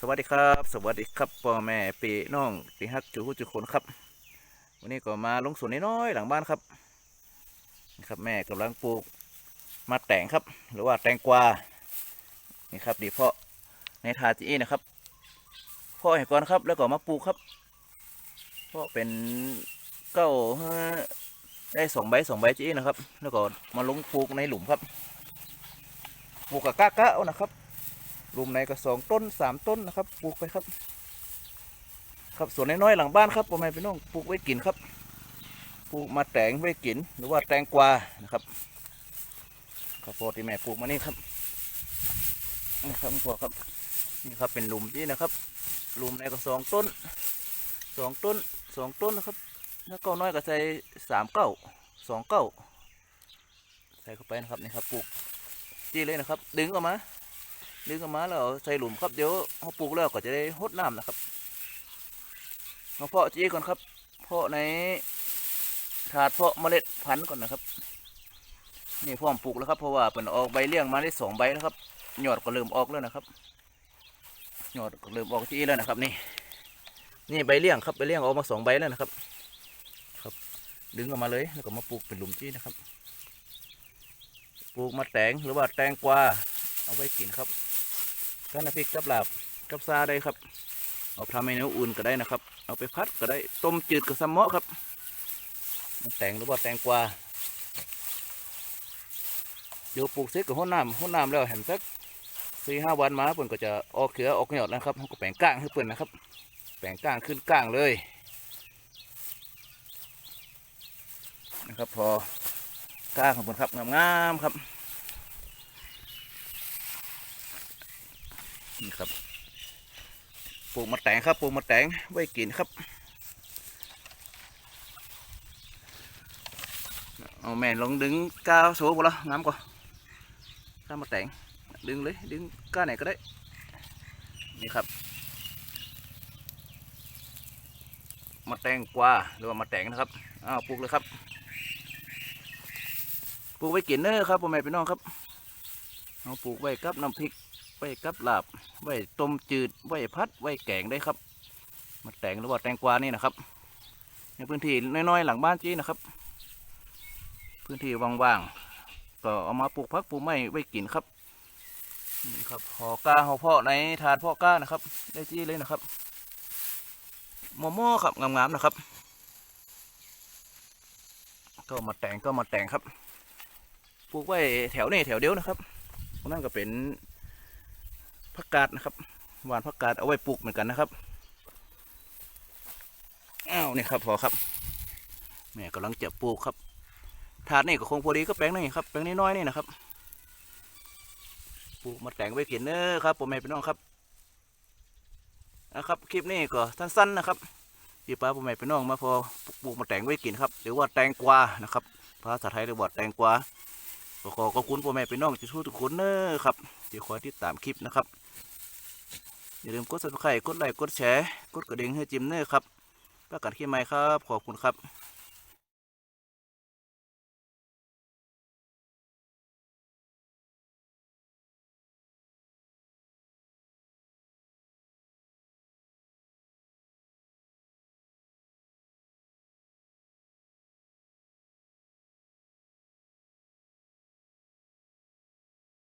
สวัสดีครับ สวัสดีครับพ่อแม่พี่น้องที่ฮักจูจุคนครับ วันนี้ก็มาลงสวนน้อยๆหลังบ้านครับนี่ครับแม่กำลังปลูกมาแต่งครับ หรือว่าแตงกวานี่ครับดีเพาะในถาจีนะครับเพาะให้ก่อนครับ แล้วก็มาปลูกครับเพาะเป็นเก้าได้สองใบสองใบจีนะครับ แล้วก็มาลงปลูกในหลุมครับปลูกกับกะกะเอานะครับ ลุมไหนก็สองต้นสามต้นนะครับปลูกไปครับ ครับสวนน้อยๆหลังบ้านครับพ่อแม่พี่น้องปลูกไว้กินครับปลูกมาแตงไว้กินหรือว่าแตงกวานะครับข้าวโพดที่แม่ปลูกมานี่ครับนี่ครับพ่อครับนี่ครับเป็นหลุมที่นะครับหลุมไหนก็สองต้นสองต้นสองต้นนะครับแล้วก็น้อยก็ใส่สามเก้าสองเก้าใส่เข้าไปนะครับนี่ครับปลูกจี้เลยนะครับ ดึงออกมา ดึงออกมาแล้วใส่หลุมครับเดี๋ยวเขาปลูกแล้วก็จะได้หดน้ำนะครับมาเพาะจี้ก่อนครับ เพาะในถาดเพาะเมล็ดพันธุ์ก่อนนะครับ นี่พร้อมปลูกแล้วครับเพราะว่าเป็นออกใบเลี้ยงมาได้สองใบแล้วครับยอดก็เริ่มออกแล้วนะครับยอดก็เริ่มออกจี้แล้วนะครับ นี่ นี่ใบเลี้ยงครับใบเลี้ยงออกมาสองใบแล้วนะครับ ครับ ดึงออกมาเลยแล้วก็มาปลูกเป็นหลุมจี้นะครับ ปลูกมาแตงหรือว่าแตงกวาเอาไว้กินครับ กันน้ำพริกกับลาบกับซาได้ครับ เอาทำเมนูอื่นก็ได้นะครับ เอาไปพัดก็ได้ ต้มจืดกับซัมเมาะครับ แตงหรือว่าแตงกวาเดี๋ยวปลูกเสร็จกับห้นน้ำห้นน้ำแล้วเห็นสักสี่ห้าวันมาเปิ่นก็จะออกเขือออกหยอดนะครับเขาก็แปลงก้างให้เปิ่นนะครับ แปลงก้างขึ้นก้างเลยนะครับพอก้างของเปิ่นครับงามๆครับ นี่ครับปลูกมะแตงครับปลูกมะแตงไว้กินครับ เอาแม่ลองดึงก้าวโซ่บ่ละงามกว่าก้าวมะแตงดึงเลยดึงก้าวไหนก็ได้นี่ครับมะแตงกวาหรือว่ามะแตงนะครับอ้าวปลูกเลยครับปลูกไว้กินเนอครับพ่อแม่พี่น้องครับเอาปลูกไว้กับน้ำพริก ว้กับลาบ ไว้ต้มจืด ไว้พัด ไว้แกงได้ครับ มาแตงหรือว่าแตงกวานี่นะครับ ในพื้นที่น้อยๆหลังบ้านจี้นะครับ พื้นที่ว่างๆก็เอามาปลูกพักปลูกไม้ไว้กินครับนี่ครับหอกาหอเพาะในถาดพาะก้านะครับ ได้จี้เลยนะครับโมโม่ครับงามๆนะครับ ก็มาแต่งก็มาแต่งครับ ปลูกไว้แถวนี้แถวเดียวนะครับนั่นก็เป็น ผักกาดนะครับหวานผักกาดเอาไว้ปลูกเหมือนกันนะครับอ้าวนี่ครับพอครับ แม่กำลังจะปลูกครับ ถาดนี่ก็คงพอดีก็แปลงนี่ครับแปลงน้อยๆนี่นะครับ ปลูกมาแต่งไว้กินเนอครับผมแม่พี่น้องครับนะครับคลิปนี้ก็สั้นๆนะครับพี่ป้าผมแม่พี่น้องมาพอปลูกมาแต่งไว้กินครับหรือว่าแตงกวานะครับภาษาไทยเรียกว่าแตงกวา ก็ขอขอบคุณพ่อแม่พี่น้องที่ทุกคนเนอครับที่คอยติดตามคลิปนะครับอย่าลืมกดสับสไครต์กดไลค์กดแชร์กดกระดิ่งให้จิมเนอร์ครับประกาศคลิปใหม่ครับ ขอบคุณครับ